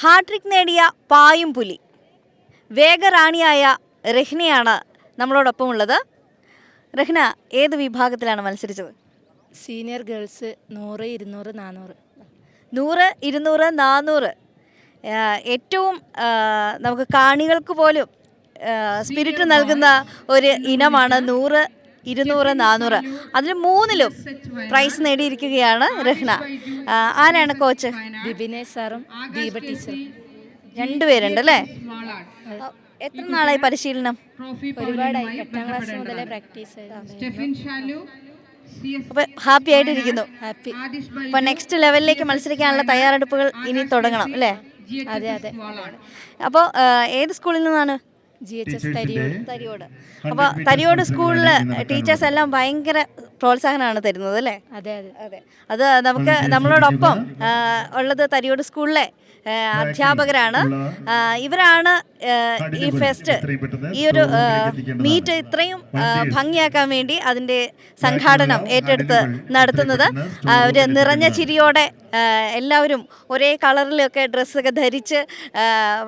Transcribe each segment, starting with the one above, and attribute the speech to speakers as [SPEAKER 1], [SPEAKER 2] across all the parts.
[SPEAKER 1] Hat trick നേടിയ പായും പുലി വേഗറാണിയായ രഹ്നയാണ് നമ്മളോടൊപ്പം ഉള്ളത് രഹ്ന ഏത് വിഭാഗത്തിലാണ് മത്സരിച്ചത്?
[SPEAKER 2] സീനിയർ ഗേൾസ് നൂറ് ഇരുന്നൂറ് നാനൂറ്
[SPEAKER 1] നൂറ് ഇരുന്നൂറ് നാനൂറ് ഏറ്റവും നമുക്ക് കാണികൾക്ക് പോലും സ്പിരിറ്റ് നൽകുന്ന ഒരു ഇനമാണ് നൂറ് ഇരുന്നൂറ് നാനൂറ് അതിൽ മൂന്നിലും പ്രൈസ് നേടിയിരിക്കുകയാണ് രഹ്ന. ആരാണ് കോച്ച്
[SPEAKER 2] സാറും ദീപ ടീച്ചറും.
[SPEAKER 1] രണ്ടുപേരുണ്ട് അല്ലേ? എത്ര നാളായി പരിശീലനം?
[SPEAKER 2] ഒരുപാടായി. എട്ടാം ക്ലാസ് മുതലേ പ്രാക്ടീസ് ചെയ്തു
[SPEAKER 1] അപ്പൊ ഹാപ്പി ആയിട്ടിരിക്കുന്നു.
[SPEAKER 2] ഹാപ്പി
[SPEAKER 1] അപ്പൊ നെക്സ്റ്റ് ലെവലിലേക്ക് മത്സരിക്കാനുള്ള തയ്യാറെടുപ്പുകൾ ഇനി തുടങ്ങണം അല്ലേ?
[SPEAKER 2] അതെ അതെ.
[SPEAKER 1] അപ്പോൾ ഏത് സ്കൂളിൽ നിന്നാണ്?
[SPEAKER 2] ജി എച്ച് എസ്
[SPEAKER 1] തരിയോട് അപ്പോൾ തരിയോട് സ്കൂളിൽ ടീച്ചേഴ്സ് എല്ലാം ഭയങ്കര പ്രോത്സാഹനമാണ് തരുന്നത് അല്ലേ?
[SPEAKER 2] അതെ അതെ.
[SPEAKER 1] അതെ. അത് നമുക്ക് നമ്മളോടൊപ്പം ഉള്ളത് തരിയോട് സ്കൂളിലെ അധ്യാപകരാണ്. ഇവരാണ് ഈ ഫെസ്റ്റ് ഈ ഒരു മീറ്റ് ഇത്രയും ഭംഗിയാക്കാൻ വേണ്ടി അതിന്റെ സംഘാടനം ഏറ്റെടുത്ത് നടത്തുന്നത്. ഒരു നിറഞ്ഞ ചിരിയോടെ എല്ലാവരും ഒരേ കളറിലൊക്കെ ഡ്രസ്സൊക്കെ ധരിച്ച്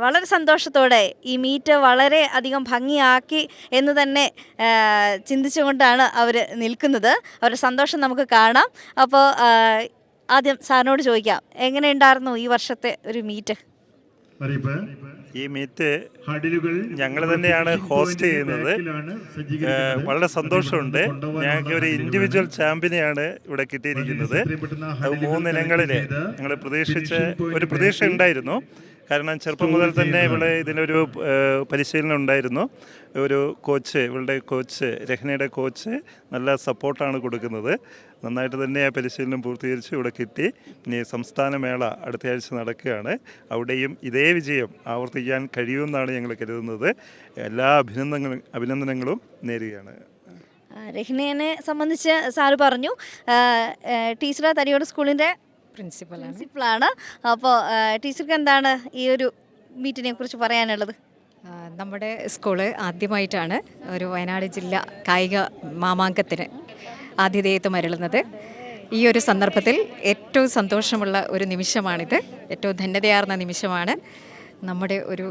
[SPEAKER 1] വളരെ സന്തോഷത്തോടെ ഈ മീറ്റ് വളരെ അധികം ഭംഗിയാക്കി എന്ന് തന്നെ ചിന്തിച്ചുകൊണ്ടാണ് അവർ നിൽക്കുന്നത്. അവരുടെ സന്തോഷം നമുക്ക് കാണാം. അപ്പോൾ ആദ്യം സാറിനോട് ചോദിക്കാം എങ്ങനെ ഉണ്ടായിരുന്നു ഈ വർഷത്തെ ഒരു മീറ്റ്
[SPEAKER 3] ഈ മീറ്റ് ഞങ്ങൾ തന്നെയാണ് ഹോസ്റ്റ് ചെയ്യുന്നത്. വളരെ സന്തോഷമുണ്ട്. ഞങ്ങൾക്ക് ഒരു ഇൻഡിവിജ്വൽ ചാമ്പ്യനെയാണ് ഇവിടെ കിട്ടിയിരിക്കുന്നത്. അത് മൂന്നിനങ്ങളിൽ ഞങ്ങൾ പ്രതീക്ഷിച്ച് ഒരു പ്രതീക്ഷ ഉണ്ടായിരുന്നു. കാരണം ചെറുപ്പം മുതൽ തന്നെ ഇവിടെ ഇതിനൊരു പരിശീലനം ഉണ്ടായിരുന്നു. ഒരു കോച്ച് ഇവളുടെ കോച്ച് രഹ്നയുടെ കോച്ച് നല്ല സപ്പോർട്ടാണ് കൊടുക്കുന്നത്. നന്നായിട്ട് തന്നെ ആ പരിശീലനം പൂർത്തീകരിച്ച് ഇവിടെ കിട്ടി. ഇനി സംസ്ഥാന മേള അടുത്ത ആഴ്ച നടക്കുകയാണ്. അവിടെയും ഇതേ വിജയം ആവർത്തിക്കാൻ കഴിയുമെന്നാണ് ഞങ്ങൾ കരുതുന്നത്. എല്ലാ അഭിനന്ദനങ്ങളും അഭിനന്ദനങ്ങളും നേരുകയാണ്.
[SPEAKER 1] രഹ്നയെ സംബന്ധിച്ച് സാറ് പറഞ്ഞു. ടീച്ചറ തരിയോട് സ്കൂളിന്റെ
[SPEAKER 2] പ്രിൻസിപ്പലാണ്
[SPEAKER 1] പ്രിൻസിപ്പളാണ്. അപ്പോൾ ടീച്ചർക്ക് എന്താണ് ഈ ഒരു മീറ്റിനെ കുറിച്ച് പറയാനുള്ളത്?
[SPEAKER 4] നമ്മുടെ സ്കൂൾ ആദ്യമായിട്ടാണ് ഒരു വയനാട് ജില്ല കായിക മാമാങ്കത്തിന് ആതിഥേയത്വം അരുളുന്നത്. ഈ ഒരു സന്ദർഭത്തിൽ ഏറ്റവും സന്തോഷമുള്ള ഒരു നിമിഷമാണിത്. ഏറ്റവും ധന്യതയാർന്ന നിമിഷമാണ് നമ്മുടെ ഒരു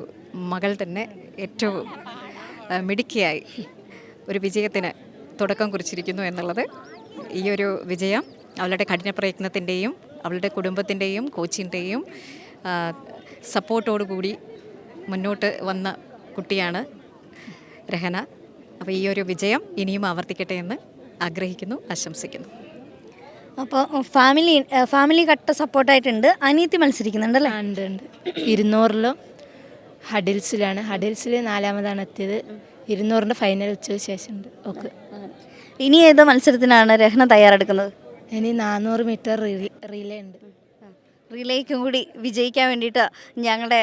[SPEAKER 4] മകൾ തന്നെ ഏറ്റവും മിടുക്കിയായി ഒരു വിജയത്തിന് തുടക്കം കുറിച്ചിരിക്കുന്നു എന്നുള്ളത്. ഈ ഒരു വിജയം അവളുടെ കഠിന പ്രയത്നത്തിന്റെയും അവളുടെ കുടുംബത്തിന്റെയും കോച്ചിന്റെയും സപ്പോർട്ടോടുകൂടി മുന്നോട്ട് വന്ന കുട്ടിയാണ് രഹന. അപ്പോൾ ഈ ഒരു വിജയം ഇനിയും ആവർത്തിക്കട്ടെ എന്ന് ആഗ്രഹിക്കുന്നു ആശംസിക്കുന്നു.
[SPEAKER 1] അപ്പോൾ ഫാമിലി ഫാമിലി കട്ട സപ്പോർട്ടായിട്ടുണ്ട്. അനിയത്തി മത്സരിക്കുന്നുണ്ടല്ലേ?
[SPEAKER 2] ഉണ്ട് ഉണ്ട്. ഇരുന്നൂറിലും ഹഡിൽസിലാണ്. ഹഡിൽസിൽ നാലാമതാണ് എത്തിയത്. ഇരുന്നൂറിന്റെ ഫൈനൽ ഉച്ചയ്ക്ക് ശേഷം ഉണ്ട് ഓക്കെ.
[SPEAKER 1] ഇനി ഏത് മത്സരത്തിനാണ് രഹന തയ്യാറെടുക്കുന്നത്?
[SPEAKER 2] ഇനി നാനൂറ് മീറ്റർ റിലേ ഉണ്ട്.
[SPEAKER 1] റിലേക്കും കൂടി വിജയിക്കാൻ വേണ്ടിയിട്ട് ഞങ്ങളുടെ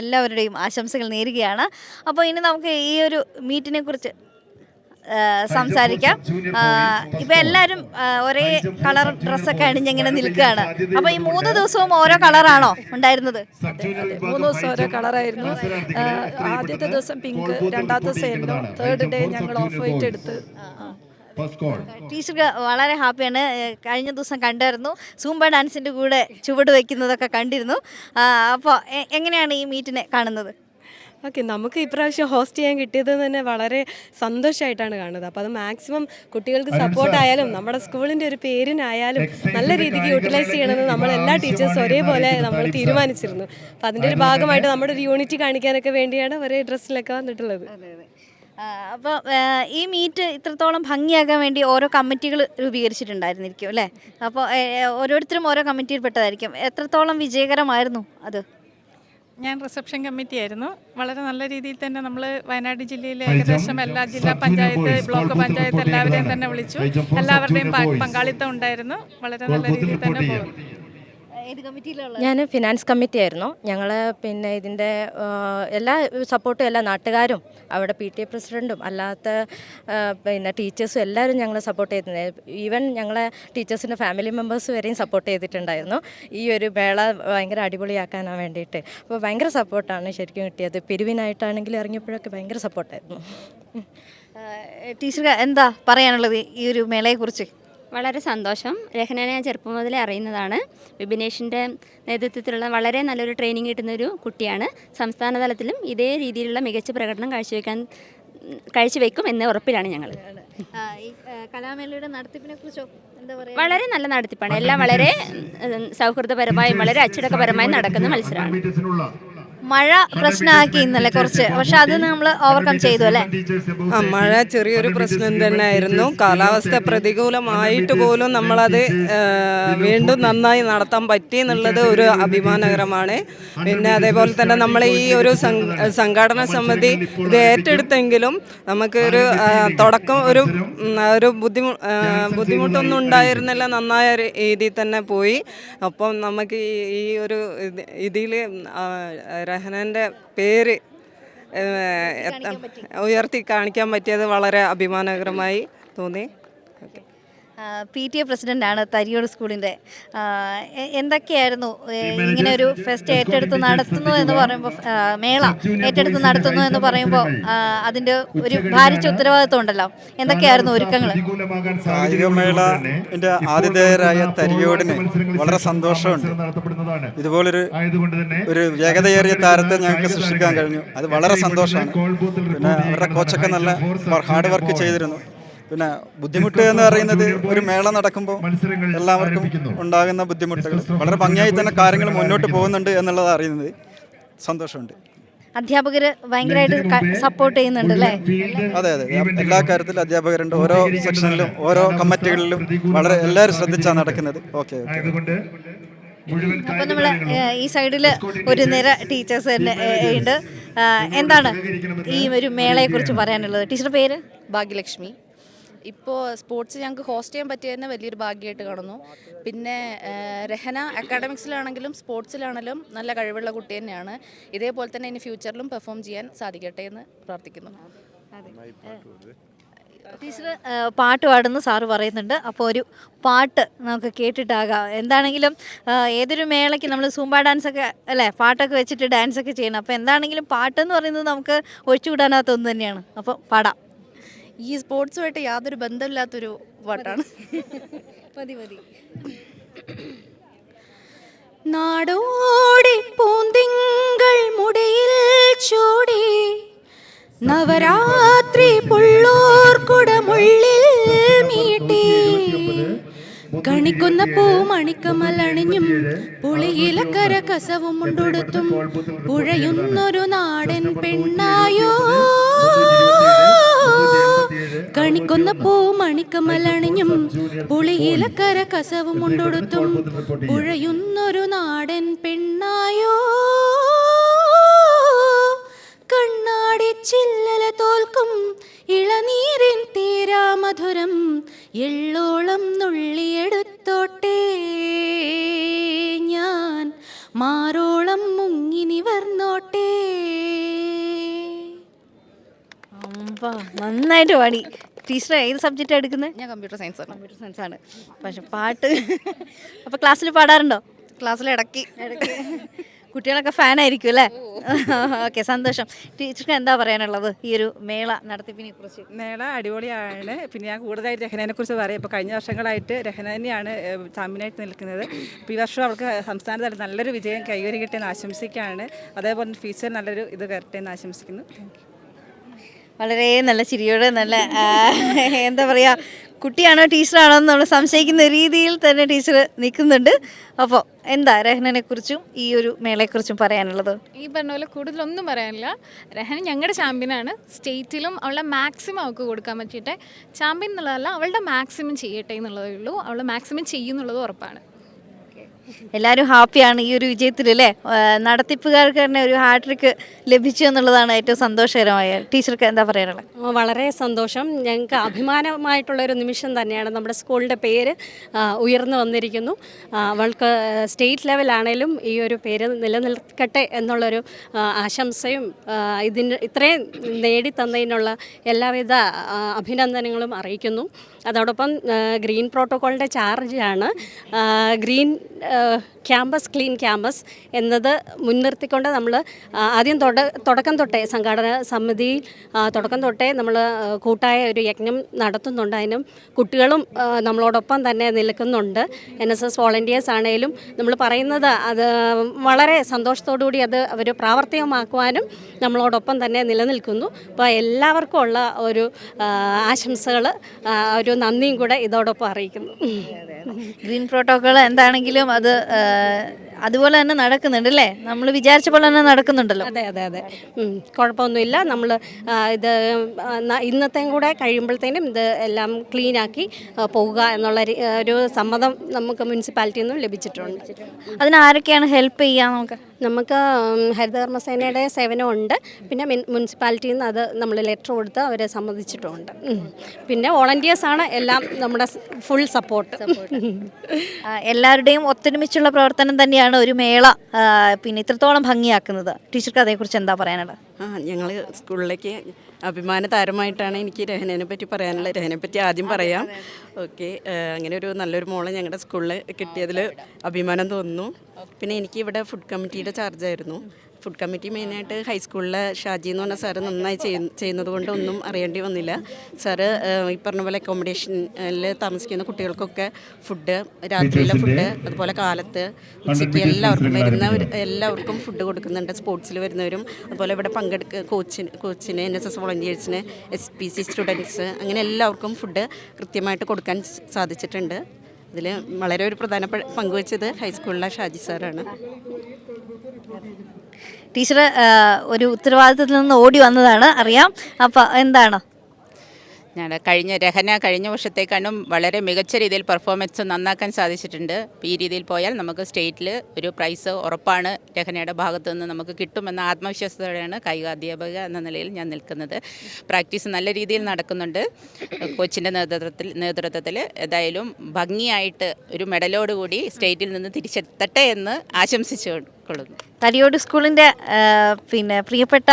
[SPEAKER 1] എല്ലാവരുടെയും ആശംസകൾ നേരുകയാണ്. അപ്പോൾ ഇനി നമുക്ക് ഈ ഒരു മീറ്റിനെ കുറിച്ച് സംസാരിക്കാം. ഇപ്പം എല്ലാവരും ഒരേ കളർ ഡ്രസ്സൊക്കെ അണിഞ്ഞിങ്ങനെ നിൽക്കുകയാണ്. അപ്പോൾ ഈ മൂന്ന് ദിവസവും ഓരോ കളറാണോ ഉണ്ടായിരുന്നത്?
[SPEAKER 5] മൂന്ന് ദിവസം ഓരോ കളറായിരുന്നു. ആദ്യത്തെ ദിവസം പിങ്ക് രണ്ടാമത്തെ ദിവസം യെല്ലോ തേർഡ് ഡേ ഞങ്ങൾ ഓഫ് വൈറ്റ് എടുത്ത്.
[SPEAKER 1] ടീച്ചർക്ക് വളരെ ഹാപ്പിയാണ്. കഴിഞ്ഞ ദിവസം കണ്ടായിരുന്നു. സൂംബ ഡാൻസിന്റെ കൂടെ ചുവട് വയ്ക്കുന്നതൊക്കെ കണ്ടിരുന്നു. അപ്പോൾ എങ്ങനെയാണ് ഈ മീറ്റിനെ കാണുന്നത്?
[SPEAKER 5] ഓക്കെ നമുക്ക് ഇപ്രാവശ്യം ഹോസ്റ്റ് ചെയ്യാൻ കിട്ടിയത് തന്നെ വളരെ സന്തോഷമായിട്ടാണ് കാണുന്നത്. അപ്പോൾ അത് മാക്സിമം കുട്ടികൾക്ക് സപ്പോർട്ട് ആയാലും നമ്മുടെ സ്കൂളിന്റെ ഒരു പേരിനായാലും നല്ല രീതിക്ക് യൂട്ടിലൈസ് ചെയ്യണമെന്ന് നമ്മൾ എല്ലാ ടീച്ചേഴ്സും ഒരേപോലെ നമ്മൾ തീരുമാനിച്ചിരുന്നു. അപ്പോൾ അതിന്റെ ഒരു ഭാഗമായിട്ട് നമ്മുടെ ഒരു യൂണിറ്റി കാണിക്കാനൊക്കെ വേണ്ടിയാണ് ഒരേ ഡ്രസ്സിലൊക്കെ വന്നിട്ടുള്ളത്.
[SPEAKER 1] അപ്പോൾ ഈ മീറ്റ് ഇത്രത്തോളം ഭംഗിയാക്കാൻ വേണ്ടി ഓരോ കമ്മിറ്റികൾ രൂപീകരിച്ചിട്ടുണ്ടായിരുന്നിരിക്കും അല്ലേ? അപ്പോൾ ഓരോരുത്തരും ഓരോ കമ്മിറ്റിയിൽ പെട്ടതായിരിക്കും. എത്രത്തോളം വിജയകരമായിരുന്നു അത്?
[SPEAKER 6] ഞാൻ റിസപ്ഷൻ കമ്മിറ്റി ആയിരുന്നു വളരെ നല്ല രീതിയിൽ തന്നെ നമ്മൾ വയനാട് ജില്ലയിലെ ഏകദേശം എല്ലാ ജില്ലാ പഞ്ചായത്ത് ബ്ലോക്ക് പഞ്ചായത്ത് എല്ലാവരെയും തന്നെ വിളിച്ചു. എല്ലാവരുടെയും പങ്കാളിത്തം ഉണ്ടായിരുന്നു. വളരെ നല്ല രീതിയിൽ തന്നെ പോകും
[SPEAKER 1] ഏത്
[SPEAKER 7] ഞാൻ ഫിനാൻസ് കമ്മിറ്റി ആയിരുന്നു ഞങ്ങൾ പിന്നെ ഇതിന്റെ എല്ലാ സപ്പോർട്ടും എല്ലാ നാട്ടുകാരും അവിടെ പി ടി എ പ്രസിഡന്റും അല്ലാത്ത പിന്നെ ടീച്ചേഴ്സും എല്ലാവരും ഞങ്ങളെ സപ്പോർട്ട് ചെയ്തിട്ടുണ്ട് ഈവൻ ഞങ്ങളെ ടീച്ചേഴ്സിന്റെ ഫാമിലി മെമ്പേഴ്സ് വരെയും സപ്പോർട്ട് ചെയ്തിട്ടുണ്ടായിരുന്നു. ഈ ഒരു മേള ഭയങ്കര അടിപൊളിയാക്കാനാണ് വേണ്ടിയിട്ട്. അപ്പോൾ ഭയങ്കര സപ്പോർട്ടാണ് ശരിക്കും കിട്ടിയത്. പിരിവിനായിട്ടാണെങ്കിലും ഇറങ്ങിയപ്പോഴൊക്കെ ഭയങ്കര സപ്പോർട്ടായിരുന്നു.
[SPEAKER 1] ടീച്ചർ എന്താ പറയാനുള്ളത് ഈ ഒരു മേളയെക്കുറിച്ച്?
[SPEAKER 8] വളരെ സന്തോഷം. രഹനനെ ഞാൻ ചെറുപ്പം മുതലേ അറിയുന്നതാണ്. വിപിനേഷിന്റെ നേതൃത്വത്തിലുള്ള വളരെ നല്ലൊരു ട്രെയിനിങ് കിട്ടുന്ന ഒരു കുട്ടിയാണ്. സംസ്ഥാന തലത്തിലും ഇതേ രീതിയിലുള്ള മികച്ച പ്രകടനം കാഴ്ചവെക്കാൻ കാഴ്ചവെക്കും എന്ന ഉറപ്പിലാണ് ഞങ്ങൾ
[SPEAKER 1] ഈ കലാമേളയുടെ നടത്തിപ്പിനെ കുറിച്ചോ
[SPEAKER 8] വളരെ നല്ല നടത്തിപ്പാണ്. എല്ലാം വളരെ സൗഹൃദപരമായും വളരെ അച്ചടക്കപരമായും നടക്കുന്ന മത്സരമാണ്.
[SPEAKER 1] മഴ പ്രശ്നമാക്കി ഇന്നലെ കുറച്ച്. പക്ഷെ അത് നമ്മൾ ഓവർകം ചെയ്തു അല്ലേ?
[SPEAKER 9] ആ മഴ ചെറിയൊരു പ്രശ്നം തന്നെ തന്നെയായിരുന്നു. കാലാവസ്ഥ പ്രതികൂലമായിട്ട് പോലും നമ്മളത് വീണ്ടും നന്നായി നടത്താൻ പറ്റി എന്നുള്ളത് ഒരു അഭിമാനകരമാണ്. പിന്നെ അതേപോലെ തന്നെ നമ്മൾ ഈ ഒരു സംഘാടന സമിതി ഇത് ഏറ്റെടുത്തെങ്കിലും നമുക്ക് ഒരു തുടക്കം ഒരു ഒരു ബുദ്ധിമു ബുദ്ധിമുട്ടൊന്നും ഉണ്ടായിരുന്നില്ല. നന്നായ രീതിയിൽ തന്നെ പോയി. അപ്പം നമുക്ക് ഈ ഈ ഒരു ഇതിൽ രഹനന്റെ പേര് ഉയർത്തി കാണിക്കാൻ പറ്റിയത് വളരെ അഭിമാനകരമായി തോന്നി.
[SPEAKER 1] പി ടി എ പ്രസിഡന്റ് ആണ് തരിയോട് സ്കൂളിന്റെ. എന്തൊക്കെയായിരുന്നു ഇങ്ങനെ ഒരു ഫെസ്റ്റ് ഏറ്റെടുത്ത് നടത്തുന്നു എന്ന് പറയുമ്പോൾ മേള ഏറ്റെടുത്ത് നടത്തുന്നു എന്ന് പറയുമ്പോൾ അതിന്റെ ഒരു ഭാരിച്ച ഉത്തരവാദിത്വം ഉണ്ടല്ലോ എന്തൊക്കെയായിരുന്നു ഒരുക്കങ്ങൾ
[SPEAKER 10] അനുകൂലമാകാൻ
[SPEAKER 11] കായികമേള എന്റെ ആതിഥേയരായ തരിയോടിന് വളരെ സന്തോഷമുണ്ട്. ഇതുപോലൊരു
[SPEAKER 10] ആയതുകൊണ്ട് തന്നെ
[SPEAKER 11] ഒരു വേഗതയേറിയ താരത്തെ ഞങ്ങൾക്ക് സൃഷ്ടിക്കാൻ കഴിഞ്ഞു. അത് വളരെ സന്തോഷമാണ്. പിന്നെ അവരുടെ കോച്ചൊക്കെ നല്ല ഹാർഡ് വർക്ക് ചെയ്തിരുന്നു. പിന്നെ ബുദ്ധിമുട്ട് എന്ന് പറയുന്നത് ഒരു മേള നടക്കുമ്പോൾ എല്ലാവർക്കും ഉണ്ടാകുന്ന ബുദ്ധിമുട്ടുകൾ. വളരെ ഭംഗിയായി തന്നെ കാര്യങ്ങൾ മുന്നോട്ട് പോകുന്നുണ്ട് എന്നുള്ളത് അറിയുന്നത് സന്തോഷമുണ്ട്.
[SPEAKER 1] അധ്യാപകർ ഭയങ്കരമായിട്ട് സപ്പോർട്ട് ചെയ്യുന്നുണ്ട് അല്ലേ?
[SPEAKER 11] അതെ അതെ. എല്ലാ കാര്യത്തിലും അധ്യാപകരുണ്ട്. ഓരോ സെക്ഷനിലും ഓരോ കമ്മിറ്റികളിലും വളരെ എല്ലാവരും ശ്രദ്ധിച്ചാണ് നടക്കുന്നത്. ഓക്കെ
[SPEAKER 1] അപ്പൊ നമ്മൾ ഈ സൈഡിൽ ഒരു നിര ടീച്ചേഴ്സ് തന്നെ ഉണ്ട്. എന്താണ് ഈ ഒരു മേളയെ കുറിച്ച് പറയാനുള്ളത്? ടീച്ചറുടെ പേര്?
[SPEAKER 12] ഭാഗ്യലക്ഷ്മി. ഇപ്പോൾ സ്പോർട്സ് ഞങ്ങൾക്ക് ഹോസ്റ്റ് ചെയ്യാൻ പറ്റിയത് വലിയൊരു ഭാഗ്യമായിട്ട് കാണുന്നു. പിന്നെ രഹന അക്കാഡമിക്സിലാണെങ്കിലും സ്പോർട്സിലാണെങ്കിലും നല്ല കഴിവുള്ള കുട്ടി തന്നെയാണ്. ഇതേപോലെ തന്നെ ഇനി ഫ്യൂച്ചറിലും പെർഫോം ചെയ്യാൻ സാധിക്കട്ടെ എന്ന് പ്രാർത്ഥിക്കുന്നു.
[SPEAKER 1] ടീച്ചർ പാട്ട് പാടുന്ന സാറ് പറയുന്നുണ്ട്. അപ്പോൾ ഒരു പാട്ട് നമുക്ക് കേട്ടിട്ടാകാം. എന്താണെങ്കിലും ഏതൊരു മേളയ്ക്ക് നമ്മൾ സൂമ്പ ഡാൻസ് ഒക്കെ അല്ലേ പാട്ടൊക്കെ വെച്ചിട്ട് ഡാൻസ് ഒക്കെ ചെയ്യണം. അപ്പോൾ എന്താണെങ്കിലും പാട്ടെന്ന് പറയുന്നത് നമുക്ക് ഒഴിച്ചു ഒന്ന് തന്നെയാണ്. അപ്പോൾ പാടാം.
[SPEAKER 12] ഈ സ്പോർട്സുമായിട്ട് യാതൊരു ബന്ധമില്ലാത്തൊരു പാട്ടാണ്.
[SPEAKER 1] മതി മതി.
[SPEAKER 4] നാടോടി പൂന്തിങ്കൾ മുടിയിൽ ചൂടി നവരാത്രി പുള്ളൂർ കുടമുള്ളിൽ മീട്ടി കണിക്കുന്ന പൂ മണിക്കമലണിഞ്ഞും പുളിയിലക്കര കസവും മുണ്ടുടുത്തും പുഴയുന്നൊരു നാടൻ പെണ്ണായോ? കണിക്കൊന്ന പൂ മണിക്കമലണിഞ്ഞും പുളിയിലക്കര കസവും ഉണ്ടൊടുത്തും പുഴയുന്നൊരു നാടൻ പെണ്ണായോ? കണ്ണാടി ചില്ലല തോൽക്കും ഇളനീരിൻ തീരാമധുരം. എള്ളോളം
[SPEAKER 1] നന്നായിട്ട് പാടി. ടീച്ചർ ഏത് സബ്ജക്റ്റ് എടുക്കുന്നത്
[SPEAKER 12] ഞാൻ കമ്പ്യൂട്ടർ സയൻസ് ആണ്.
[SPEAKER 1] കമ്പ്യൂട്ടർ സയൻസ് ആണ്. പക്ഷെ പാട്ട്. അപ്പോൾ ക്ലാസ്സിൽ പാടാറുണ്ടോ?
[SPEAKER 12] ക്ലാസ്സിൽ ഇടക്കി
[SPEAKER 1] ഇടയ്ക്ക്. കുട്ടികളൊക്കെ ഫാനായിരിക്കും അല്ലേ? ഓക്കെ സന്തോഷം. ടീച്ചർക്ക് എന്താ പറയാനുള്ളത്? ഈ ഒരു മേള നടത്തിപ്പിനെ കുറിച്ച്.
[SPEAKER 13] മേള അടിപൊളിയാണ്. പിന്നെ ഞാൻ കൂടുതലായിട്ട് രഹനനെ കുറിച്ച് പറയാം. ഇപ്പോൾ കഴിഞ്ഞ വർഷങ്ങളായിട്ട് രഹന തന്നെയാണ് ചാമ്പ്യനായിട്ട് നിൽക്കുന്നത്. അപ്പോൾ ഈ വർഷം അവൾക്ക് സംസ്ഥാന തലത്തിൽ നല്ലൊരു വിജയം കൈവരി കിട്ടിയെന്ന് ആശംസിക്കുകയാണ്. അതേപോലെ ഫ്യൂച്ചർ നല്ലൊരു ഇത് കയറട്ടെ എന്ന് ആശംസിക്കുന്നു. താങ്ക് യു
[SPEAKER 1] വളരെ നല്ല ചിരിയോടെ നല്ല എന്താ പറയുക കുട്ടിയാണോ ടീച്ചറാണോ എന്ന് നമ്മൾ സംശയിക്കുന്ന രീതിയിൽ തന്നെ ടീച്ചർ നിൽക്കുന്നുണ്ട്. അപ്പോൾ എന്താ രഹനനെ കുറിച്ചും ഈ ഒരു മേളയെക്കുറിച്ചും പറയാനുള്ളത്?
[SPEAKER 6] ഈ പറഞ്ഞ പോലെ കൂടുതലൊന്നും പറയാനില്ല. രഹന ഞങ്ങളുടെ ചാമ്പ്യനാണ് സ്റ്റേറ്റിലും അവളെ മാക്സിമം അവൾക്ക് കൊടുക്കാൻ പറ്റിയിട്ട് ചാമ്പ്യൻ എന്നുള്ളതല്ല അവളുടെ മാക്സിമം ചെയ്യട്ടെ എന്നുള്ളതേ ഉള്ളൂ. അവൾ മാക്സിമം ചെയ്യുന്നുള്ളത് ഉറപ്പാണ്.
[SPEAKER 1] എല്ലാവരും ഹാപ്പിയാണ് ഈ ഒരു വിജയത്തിൽ അല്ലേ? നടത്തിപ്പുകാർക്ക് തന്നെ ഒരു ഹാട്രിക്ക് ലഭിച്ചു എന്നുള്ളതാണ് ഏറ്റവും സന്തോഷകരമായ. ടീച്ചർക്ക് എന്താ പറയാനുള്ളത്?
[SPEAKER 5] വളരെ സന്തോഷം. ഞങ്ങൾക്ക് അഭിമാനമായിട്ടുള്ള ഒരു നിമിഷം തന്നെയാണ് നമ്മുടെ സ്കൂളിന്റെ പേര് ഉയർന്നു വന്നിരിക്കുന്നു. അവൾക്ക് സ്റ്റേറ്റ് ലെവലാണേലും ഈ ഒരു പേര് നിലനിൽക്കട്ടെ എന്നുള്ളൊരു ആശംസയും ഇതിന് ഇത്രയും നേടിത്തന്നതിനുള്ള എല്ലാവിധ അഭിനന്ദനങ്ങളും അറിയിക്കുന്നു. അതോടൊപ്പം ഗ്രീൻ പ്രോട്ടോക്കോളിന്റെ ചാർജാണ് ഗ്രീൻ
[SPEAKER 14] ക്യാമ്പസ് ക്ലീൻ ക്യാമ്പസ് എന്നത് മുൻനിർത്തിക്കൊണ്ട് നമ്മൾ ആദ്യം തുട തുടക്കം തൊട്ടേ സംഘാടന സമിതി തുടക്കം തൊട്ടേ നമ്മൾ കൂട്ടായ ഒരു യജ്ഞം നടത്തുന്നുണ്ട്. അതിനും കുട്ടികളും നമ്മളോടൊപ്പം തന്നെ നിൽക്കുന്നുണ്ട്. എൻ എസ് എസ് വോളണ്ടിയേഴ്സ് ആണെങ്കിലും നമ്മൾ പറയുന്നത് അത് വളരെ സന്തോഷത്തോടു കൂടി അത് അവർ പ്രാവർത്തികമാക്കുവാനും നമ്മളോടൊപ്പം തന്നെ നിലനിൽക്കുന്നു. അപ്പോൾ എല്ലാവർക്കും ഉള്ള ഒരു ആശംസകൾ ഒരു നന്ദിയും കൂടെ ഇതോടൊപ്പം അറിയിക്കുന്നു.
[SPEAKER 1] ഗ്രീൻ പ്രോട്ടോക്കോൾ എന്താണെങ്കിലും അത് അതുപോലെ തന്നെ നടക്കുന്നുണ്ട് അല്ലേ? നമ്മൾ വിചാരിച്ച പോലെ തന്നെ നടക്കുന്നുണ്ടല്ലോ.
[SPEAKER 14] അതെ അതെ അതെ. കുഴപ്പമൊന്നുമില്ല. നമ്മൾ ഇത് ഇന്നത്തെയും കൂടെ കഴിയുമ്പോഴത്തേനും ഇത് എല്ലാം ക്ലീനാക്കി പോവുക എന്നുള്ള ഒരു- സമ്മതം നമുക്ക് മുനിസിപ്പാലിറ്റിയിൽ നിന്നും ലഭിച്ചിട്ടുണ്ട്.
[SPEAKER 1] അതിന് ആരൊക്കെയാണ് ഹെൽപ്പ് ചെയ്യുക നമുക്ക്?
[SPEAKER 14] നമുക്ക് ഹരിതകർമ്മസേനയുടെ സേവനമുണ്ട്. പിന്നെ മുനിസിപ്പാലിറ്റിയിൽ നിന്ന് അത് നമ്മൾ ലെറ്റർ കൊടുത്ത് അവരെ സമ്മതിച്ചിട്ടുമുണ്ട് പിന്നെ വോളണ്ടിയേഴ്സാണ് എല്ലാം നമ്മുടെ ഫുൾ സപ്പോർട്ട്
[SPEAKER 1] എല്ലാവരുടെയും ഒത്തൊരുമിച്ചുള്ള പ്രവർത്തനം തന്നെയാണ് ഒരു മേള പിന്നെ ഇത്രത്തോളം ഭംഗിയാക്കുന്നത്. ടീച്ചർക്ക് അതേക്കുറിച്ച് എന്താ പറയാനുള്ളത്?
[SPEAKER 15] ആ ഞങ്ങൾ സ്കൂളിലേക്ക് അഭിമാന താരമായിട്ടാണ് എനിക്ക് രഹനെ പറ്റി പറയാനുള്ളത്. രഹനെ പറ്റി ആദ്യം പറയാം. ഓക്കെ അങ്ങനെ ഒരു നല്ലൊരു മോളെ ഞങ്ങളുടെ സ്കൂളിൽ കിട്ടിയതിൽ അഭിമാനം തോന്നുന്നു. പിന്നെ എനിക്ക് ഇവിടെ ഫുഡ് കമ്മിറ്റിയുടെ ചാർജായിരുന്നു ഫുഡ് കമ്മിറ്റി മെയിനായിട്ട് ഹൈസ്കൂളിലെ ഷാജി എന്ന് പറഞ്ഞ സാറ് നന്നായി ചെയ്യുന്ന ചെയ്യുന്നത് കൊണ്ട് ഒന്നും അറിയേണ്ടി വന്നില്ല. സാറ് ഈ പറഞ്ഞ പോലെ അക്കോമഡേഷനിൽ താമസിക്കുന്ന കുട്ടികൾക്കൊക്കെ ഫുഡ് രാത്രിയിലെ ഫുഡ് അതുപോലെ കാലത്ത് ഉച്ചയ്ക്ക് എല്ലാവർക്കും വരുന്ന എല്ലാവർക്കും ഫുഡ് കൊടുക്കുന്നുണ്ട്. സ്പോർട്സിൽ വരുന്നവരും അതുപോലെ ഇവിടെ പങ്കെടുക്കുക കോച്ചിന് കോച്ചിന് എൻ എസ് എസ് വോളണ്ടിയേഴ്സിന് എസ് പി സി സ്റ്റുഡൻസ് അങ്ങനെ എല്ലാവർക്കും ഫുഡ് കൃത്യമായിട്ട് കൊടുക്കാൻ സാധിച്ചിട്ടുണ്ട്. ഇതിൽ വളരെ ഒരു പ്രധാന പങ്കുവച്ചത് ഹൈസ്കൂളിലെ ഷാജി സാറാണ്
[SPEAKER 1] ടീച്ചർ ഒരു ഉത്തരവാദിത്തത്തിൽ നിന്ന് ഓടി വന്നതാണ്. അറിയാം. അപ്പം എന്താണ്?
[SPEAKER 16] ഞാൻ കഴിഞ്ഞ രഹന കഴിഞ്ഞ വർഷത്തേക്കാളും വളരെ മികച്ച രീതിയിൽ പെർഫോമൻസ് നന്നാക്കാൻ സാധിച്ചിട്ടുണ്ട്. ഈ രീതിയിൽ പോയാൽ നമുക്ക് സ്റ്റേറ്റിൽ ഒരു പ്രൈസ് ഉറപ്പാണ് രഹനയുടെ ഭാഗത്തു നിന്ന് നമുക്ക് കിട്ടുമെന്ന ആത്മവിശ്വാസത്തോടെയാണ് കായിക അധ്യാപക എന്ന നിലയിൽ ഞാൻ നിൽക്കുന്നത്. പ്രാക്ടീസ് നല്ല രീതിയിൽ നടക്കുന്നുണ്ട്. കോച്ചിന്റെ നേതൃത്വത്തിൽ നേതൃത്വത്തിൽ ഏതായാലും ഭംഗിയായിട്ട് ഒരു മെഡലോടുകൂടി സ്റ്റേറ്റിൽ നിന്ന് തിരിച്ചെത്തട്ടെ എന്ന് ആശംസിച്ചു കൊള്ളുന്നു.
[SPEAKER 1] തടിയോട് സ്കൂളിന്റെ പിന്നെ പ്രിയപ്പെട്ട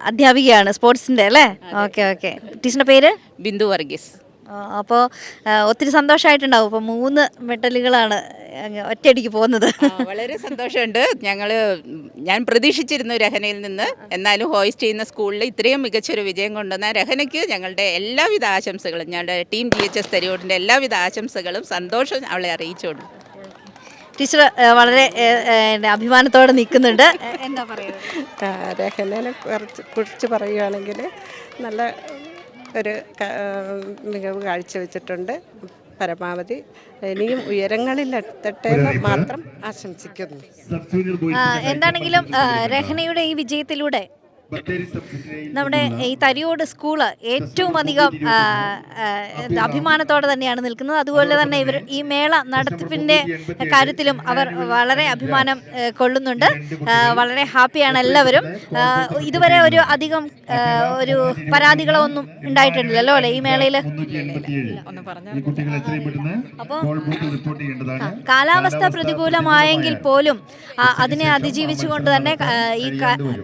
[SPEAKER 1] അധ്യാപികയാണ് സ്പോർട്സിന്റെ അല്ലേ? Okay okay. ടീച്ചറിന്റെ പേര്?
[SPEAKER 16] ബിന്ദു വർഗീസ്.
[SPEAKER 1] അപ്പോ ഒത്തിരി സന്തോഷമായിട്ടുണ്ടാവും അപ്പോൾ മൂന്ന് മെഡലുകളാണ് ഒറ്റയടിക്ക് പോകുന്നത്.
[SPEAKER 16] വളരെ സന്തോഷമുണ്ട്. ഞങ്ങൾ ഞാൻ പ്രതീക്ഷിച്ചിരുന്നു രഹനയിൽ നിന്ന്. എന്നാലും ഹോയിസ്റ്റ് ചെയ്യുന്ന സ്കൂളിൽ ഇത്രയും മികച്ചൊരു വിജയം കൊണ്ടുവന്ന രഹനയ്ക്ക് ഞങ്ങളുടെ എല്ലാവിധ ആശംസകളും ഞങ്ങളുടെ ടീം ജി എച്ച് എസ് തരിയോടിന്റെ എല്ലാവിധ ആശംസകളും സന്തോഷം അവളെ അറിയിച്ചോളൂ
[SPEAKER 1] ടീച്ചർ വളരെ അഭിമാനത്തോടെ നിൽക്കുന്നുണ്ട്. എന്താ പറയുക?
[SPEAKER 9] രഹനനെ കുറച്ച് കുറിച്ച് പറയുകയാണെങ്കിൽ നല്ല ഒരു മികവ് കാഴ്ചവെച്ചിട്ടുണ്ട് പരമാവധി. ഇനിയും ഉയരങ്ങളിലെത്തട്ടെ എന്ന് മാത്രം ആശംസിക്കുന്നു.
[SPEAKER 1] എന്താണെങ്കിലും രഹനയുടെ ഈ വിജയത്തിലൂടെ നമ്മുടെ ഈ തരിയോട് സ്കൂൾ ഏറ്റവും അധികം അഭിമാനത്തോടെ തന്നെയാണ് നിൽക്കുന്നത്. അതുപോലെ തന്നെ ഇവർ ഈ മേള നടത്തിപ്പിന്റെ കാര്യത്തിലും അവർ വളരെ അഭിമാനം കൊള്ളുന്നുണ്ട്. വളരെ ഹാപ്പിയാണ് എല്ലാവരും. ഇതുവരെ ഒരു അധികം ഒരു പരാതികളോ ഒന്നും ഉണ്ടായിട്ടില്ലല്ലോ അല്ലെ? ഈ മേളയിൽ
[SPEAKER 10] ചെയ്യേണ്ടതാണ്.
[SPEAKER 1] കാലാവസ്ഥ പ്രതികൂലമായെങ്കിൽ പോലും അതിനെ അതിജീവിച്ചുകൊണ്ട് തന്നെ ഈ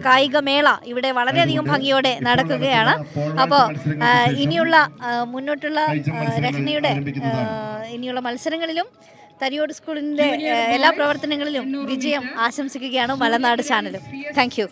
[SPEAKER 1] കായിക മേള ഇവിടെ വളരെയധികം ഭംഗിയോടെ നടക്കുകയാണ്. അപ്പോൾ ഇനിയുള്ള മുന്നോട്ടുള്ള രഹനയുടെ ഇനിയുള്ള മത്സരങ്ങളിലും തരിയോട് സ്കൂളിന്റെ എല്ലാ പ്രവർത്തനങ്ങളിലും വിജയം ആശംസിക്കുകയാണ് മലനാട് ചാനലും. Thank you